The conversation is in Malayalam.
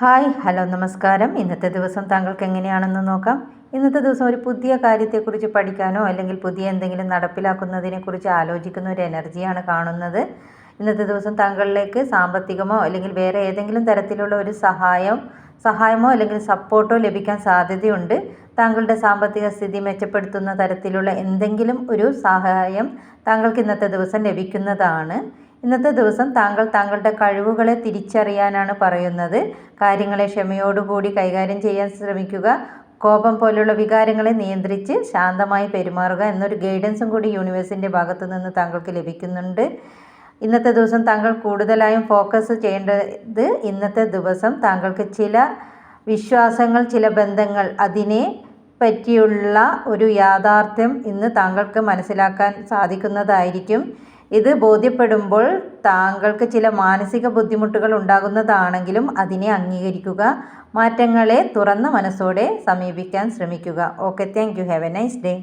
ഹായ് ഹലോ നമസ്കാരം. ഇന്നത്തെ ദിവസം താങ്കൾക്ക് എങ്ങനെയാണെന്ന് നോക്കാം. ഇന്നത്തെ ദിവസം ഒരു പുതിയ കാര്യത്തെക്കുറിച്ച് പഠിക്കാനോ അല്ലെങ്കിൽ പുതിയ എന്തെങ്കിലും നടപ്പിലാക്കുന്നതിനെക്കുറിച്ച് ആലോചിക്കുന്ന ഒരു എനർജിയാണ് കാണുന്നത്. ഇന്നത്തെ ദിവസം താങ്കളിലേക്ക് സാമ്പത്തികമോ അല്ലെങ്കിൽ വേറെ ഏതെങ്കിലും തരത്തിലുള്ള ഒരു സഹായം സഹായമോ അല്ലെങ്കിൽ സപ്പോർട്ടോ ലഭിക്കാൻ സാധ്യതയുണ്ട്. താങ്കളുടെ സാമ്പത്തിക സ്ഥിതി മെച്ചപ്പെടുത്തുന്ന തരത്തിലുള്ള എന്തെങ്കിലും ഒരു സഹായം താങ്കൾക്ക് ഇന്നത്തെ ദിവസം ലഭിക്കുന്നതാണ്. ഇന്നത്തെ ദിവസം താങ്കൾ താങ്കളുടെ കഴിവുകളെ തിരിച്ചറിയാനാണ് പറയുന്നത്. കാര്യങ്ങളെ ക്ഷമയോടുകൂടി കൈകാര്യം ചെയ്യാൻ ശ്രമിക്കുക. കോപം പോലുള്ള വികാരങ്ങളെ നിയന്ത്രിച്ച് ശാന്തമായി പെരുമാറുക എന്നൊരു ഗൈഡൻസും കൂടി യൂണിവേഴ്സിന്റെ ഭാഗത്തു നിന്ന് താങ്കൾക്ക് ലഭിക്കുന്നുണ്ട്. ഇന്നത്തെ ദിവസം താങ്കൾ കൂടുതലായും ഫോക്കസ് ചെയ്യേണ്ടത് ഇന്നത്തെ ദിവസം താങ്കൾക്ക് ചില വിശ്വാസങ്ങൾ ചില ബന്ധങ്ങൾ അതിനെ പറ്റിയുള്ള ഒരു യാഥാർത്ഥ്യം ഇന്ന് താങ്കൾക്ക് മനസ്സിലാക്കാൻ സാധിക്കുന്നതായിരിക്കും. ഇത് ബോധ്യപ്പെടുമ്പോൾ താങ്കൾക്ക് ചില മാനസിക ബുദ്ധിമുട്ടുകൾ ഉണ്ടാകുന്നതാണെങ്കിലും അതിനെ അംഗീകരിക്കുക മാറ്റങ്ങളെ തുറന്ന മനസ്സോടെ സമീപിക്കാൻ ശ്രമിക്കുക. Okay thank you have a nice day